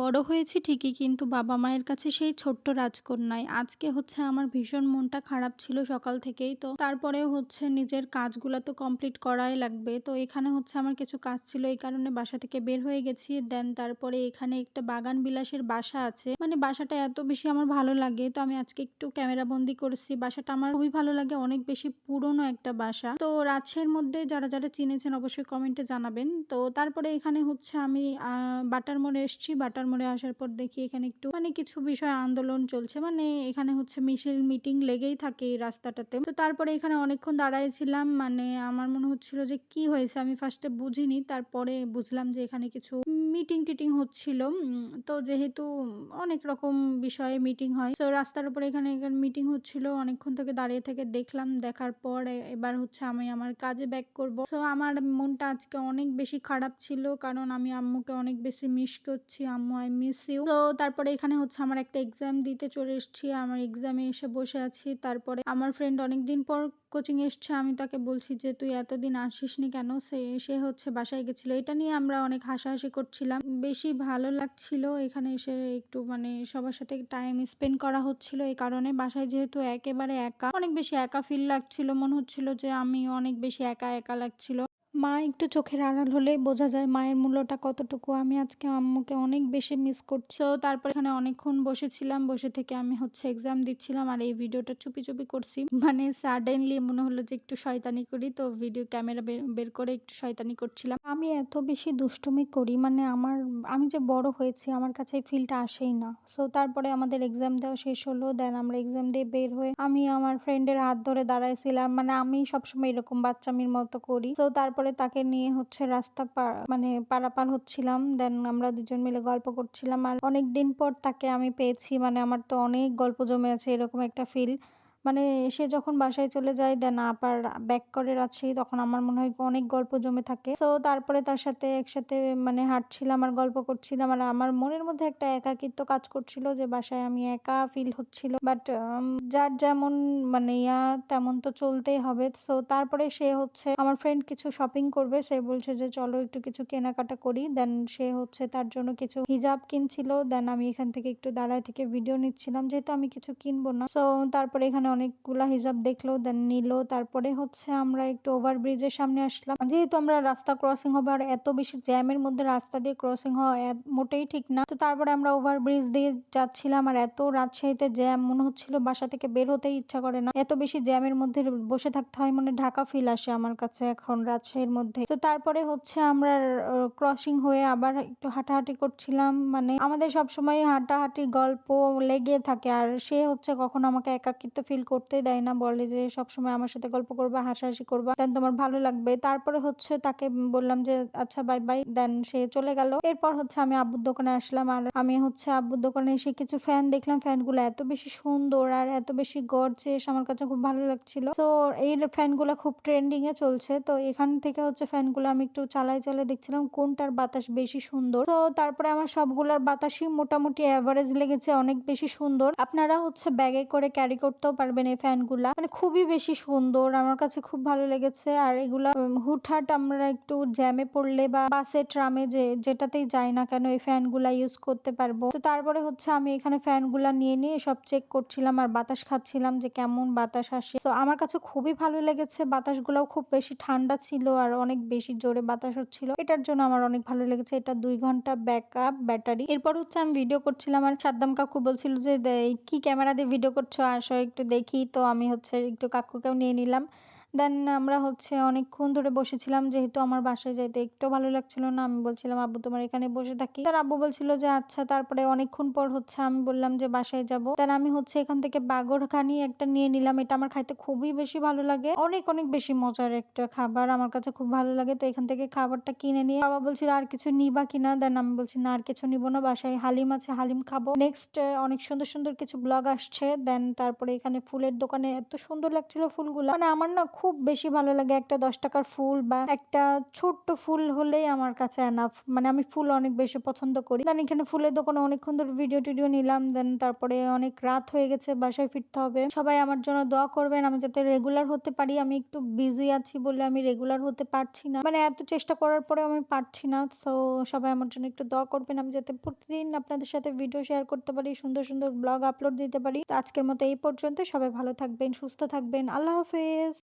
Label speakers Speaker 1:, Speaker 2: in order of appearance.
Speaker 1: বড় হয়েছি ঠিকই, কিন্তু বাবা মায়ের কাছে সেই ছোট্ট রাজকন্যায় আজকে হচ্ছে আমার ভীষণ মনটা খারাপ ছিল সকাল থেকেই, তো তারপরেও হচ্ছে নিজের কাজগুলো তো কমপ্লিট করাই লাগবে। তো এখানে হচ্ছে আমার কিছু কাজ ছিল, এই কারণে বাসা থেকে বের হয়ে গেছি। দেন তারপরে এখানে একটা বাগান বিলাসের বাসা আছে। মানে বাসাটা এত বেশি আমার ভালো লাগে, তো আমি আজকে একটু ক্যামেরা বন্দি করেছি। বাসাটা আমার খুবই ভালো লাগে, অনেক বেশি পুরনো একটা বাসা। তো রাজশাহীর মধ্যে যারা যারা চিনেছেন অবশ্যই কমেন্টে জানাবেন। তো তারপরে এখানে হচ্ছে আমি বাটার মোড়ে এসেছি, বাটার মোড়ে আসার পর দেখি এখানে একটু মানে কিছু বিষয় আন্দোলন চলছে। মানে এখানে হচ্ছে মিছিল, মিটিং লেগেই থাকে এই রাস্তাটাতে। তো তারপরে এখানে অনেকক্ষণ দাঁড়াইছিলাম মানে আমার মনে হচ্ছিল যে কি হয়েছে আমি ফার্স্টে বুঝিনি। তারপরে বুঝলাম যে এখানে কিছু মিটিং টিটিং হচ্ছিল। তো যেহেতু অনেক রকম বিষয়ে মিটিং হয়, তো রাস্তার উপরে এখানে মিটিং হচ্ছিল। অনেকক্ষণ থেকে দাঁড়িয়ে থেকে দেখলাম। দেখার পর এবার হচ্ছে আমি আমার কাজে ব্যাক করব। তো আমার মনটা আজকে অনেক বেশি খারাপ ছিল। কারণ আমি আম্মুকে অনেক বেশি মিস করছি। আম্মু আই মিস ইউ তো তারপরে এখানে হচ্ছে আমার একটা এক্সাম দিতে চলে এসেছি। আমার এক্সামে এসে বসে আছি। তারপরে আমার ফ্রেন্ড অনেকদিন পর কোচিং এসছে। আমি তাকে বলছি যে, তুই এতদিন আসিসনি কেন? সে সে হচ্ছে বাসায় গেছিল। এটা নিয়ে আমরা অনেক হাসাহাসি করছিলাম। বেশি ভালো লাগছিল এখানে এসে একটু মানে সবার সাথে টাইম স্পেন্ড করা হচ্ছিল এই কারণে। বাসায় যেহেতু একেবারে একা, অনেক বেশি একা ফিল লাগছিল। মনে হচ্ছিল যে আমি অনেক বেশি একা একা লাগছিল। মা একটু চোখের আড়াল হলেই বোঝা যায় মায়ের মূল্যটা কতটুকু। আমি আজকে আম্মুকে অনেক বেশি মিস করছি। তো তারপর এখানে অনেকক্ষণ বসেছিলাম, বসে থেকে আমি হচ্ছে এক্সাম দিচ্ছিলাম আর এই ভিডিওটা চুপি চুপি করছি। মানে সাডেনলি মনে হলো যে একটু শয়তানি করি, তো ভিডিও ক্যামেরা বের করে একটু শয়তানি করছিলাম। আমি এত বেশি দুষ্টুমি করি মানে আমার, আমি যে বড় হয়েছি আমার কাছে এই ফিলটা আসেই না। সো তারপরে আমাদের এক্সাম দেওয়া শেষ হলো দেন আমরা এক্সাম দিয়ে বের হয়ে আমি আমার ফ্রেন্ডের হাত ধরে দাঁড়াইছিলাম। মানে আমি সবসময় এরকম বাচ্চামির মতো করি। তো তারপরে তাকে নিয়ে হচ্ছে রাস্তা মানে পারাপার হচ্ছিলাম। দেন আমরা দুজন মিলে গল্প করছিলাম। আর অনেক দিন পর তাকে আমি পেয়েছি। মানে আমার তো অনেক গল্প জমে আছে, এরকম একটা ফিল মানে সে যখন বাসায় চলে যায় দেন আবার ব্যাক করে রাজশাহী তখন আমার মনে হয় অনেক গল্প জমে থাকে। তো তারপরে তার সাথে একসাথে মানে হাঁটছিলাম আর গল্প করছিলাম, আর আমার মনের মধ্যে একটা একাকিত্ব কাজ করছিল যে বাসায় আমি একা ফিল হচ্ছিল। বাট যার যেমন মানে ইয়া, তেমন তো চলতেই হবে। সো তারপরে সে হচ্ছে আমার ফ্রেন্ড কিছু শপিং করবে। সে বলছে যে, চলো একটু কিছু কেনাকাটা করি। দেন সে হচ্ছে তার জন্য কিছু হিজাব কিনছিল। দেন আমি এখান থেকে একটু দাঁড়ায় থেকে ভিডিও নিচ্ছিলাম। যেহেতু আমি কিছু কিনবো না। সো তারপরে এখানে অনেকগুলা হিজাব দেখল দেন নিল। তারপরে হচ্ছে আমরা একটু ওভার ব্রিজের সামনে আসলাম। যেহেতু আমরা রাস্তা ক্রসিং হবে আর এত বেশি জ্যামের মধ্যে রাস্তা দিয়ে ক্রসিং হওয়া মোটেই ঠিক না। তো তারপরে আমরা ওভার ব্রিজ দিয়ে যাচ্ছিলাম আর এত রাজশাহীতে জ্যাম মনে হচ্ছিল বাসা থেকে বের হতেই ইচ্ছা করে না। এত বেশি জ্যামের মধ্যে বসে থাকতে হয় মানে ঢাকা ফিল আসে আমার কাছে এখন রাজশাহীর মধ্যে। তো তারপরে হচ্ছে আমরা ক্রসিং হয়ে আবার একটু হাঁটাহাঁটি করছিলাম। মানে আমাদের সব সময় হাঁটাহাঁটি গল্প লেগে থাকে আর সে হচ্ছে কখনো আমাকে একাকিত্ব ফিল করতেই দেয় না। বলে যে সব সময় আমার সাথে গল্প করবা, হাসাহাসি করবা, দেন তোমার ভালো লাগবে। তারপরে হচ্ছে তাকে বললাম যে আচ্ছা বাই বাই দেন সে চলে গেল। এরপর হচ্ছে আমি আব্বুর দোকানে আসলাম। আর আমি হচ্ছে আব্বুর দোকানে এসে কিছু ফ্যান দেখলাম। ফ্যানগুলো এত বেশি সুন্দর আর এত বেশি গর্জেস আমার কাছে খুব ভালো লাগছিল। তো এই ফ্যানগুলো খুব ট্রেন্ডিং এ চলছে। তো এখান থেকে হচ্ছে ফ্যানগুলো আমি একটু চালাই চালাই দেখছিলাম, কোনটার বাতাস বেশি সুন্দর। তো তারপরে আমার সবগুলোর বাতাসই মোটামুটি অ্যাভারেজ লেগেছে, অনেক বেশি সুন্দর। আপনারা হচ্ছে ব্যাগে করে ক্যারি করতেও পারবেন। এই ফ্যানগুলা। মানে খুবই বেশি সুন্দর, আমার কাছে খুব ভালো লেগেছে। আর এগুলা হুটহাট আমরা একটু জ্যামে পড়লে বা বাসে, ট্রামে যে, যেটাতেই যাই না কেন এই ফ্যানগুলা ইউজ করতে পারব। তো তারপরে হচ্ছে আমি এখানে ফ্যানগুলা নিয়ে নিয়ে সব চেক করছিলাম আর বাতাস খাচ্ছিলাম যে কেমন বাতাস আসে। তো আমার কাছে খুবই ভালো লেগেছে, বাতাসগুলোও খুব বেশি ঠান্ডা ছিল আর অনেক বেশি জোরে বাতাস হচ্ছিল। এটার জন্য আমার অনেক ভালো লেগেছে, এটা দুই ঘণ্টা ব্যাকআপ ব্যাটারি এরপর হচ্ছে আমি ভিডিও করছিলাম আর সাদ্দাম কাকু বলছিল যে "দে- কি ক্যামেরা দিয়ে ভিডিও করছ? আসো, একটু দেখি তো আমি হচ্ছে একটু কাকুকেও নিয়ে নিলাম। দেন আমরা হচ্ছে অনেকক্ষণ ধরে বসেছিলাম, যেহেতু আমার বাসায় যাইতে একটু ভালো লাগছিল না, আমি বলছিলাম, আব্বু, তোমার এখানে বসে থাকি? তার আব্বু বলছিল যে আচ্ছা তারপরে অনেকক্ষণ পর হচ্ছে আমি বললাম যে, বাসায় যাব। তার আমি হচ্ছে এখান থেকে বাগরখানি একটা নিয়ে নিলাম, এটা আমার খাইতে খুবই বেশি ভালো লাগে। অনেক অনেক বেশি মজার একটা খাবার, আমার কাছে খুব ভালো লাগে। তো এখান থেকে খাবারটা কিনে নিয়ে বাবা বলছিল, আর কিছু নিবা কিনা দেন আমি বলছি, না, আর কিছু নিব না, বাসায় হালিম আছে, হালিম খাব। নেক্সট অনেক সুন্দর সুন্দর কিছু ব্লগ আসছে। দেন তারপরে এখানে ফুলের দোকানে এত সুন্দর লাগছিল ফুলগুলো। মানে আমার না খুব বেশি ভালো লাগে একটা দশ টাকার ফুল বা একটা ছোট্ট ফুল হলেই আমার কাছে এনাফ মানে আমি ফুল অনেক বেশি পছন্দ করি। দেন এখানে ফুলের দোকানে অনেকক্ষণ ধরে ভিডিও টিডিও নিলাম। দেন তারপরে অনেক রাত হয়ে গেছে, বাসায় ফিরতে হবে। সবাই আমার জন্য দোয়া করবেন, আমি যাতে রেগুলার হতে পারি। আমি একটু বিজি আছি বলে আমি রেগুলার হতে পারছি না। মানে এত চেষ্টা করার পরেও আমি পারছি না। সো সবাই আমার জন্য একটু দোয়া করবেন। আমি যাতে প্রতিদিন আপনাদের সাথে ভিডিও শেয়ার করতে পারি, সুন্দর সুন্দর ব্লগ আপলোড দিতে পারি। তো আজকের মতো এই পর্যন্ত সবাই ভালো থাকবেন, সুস্থ থাকবেন। আল্লাহ হাফেজ।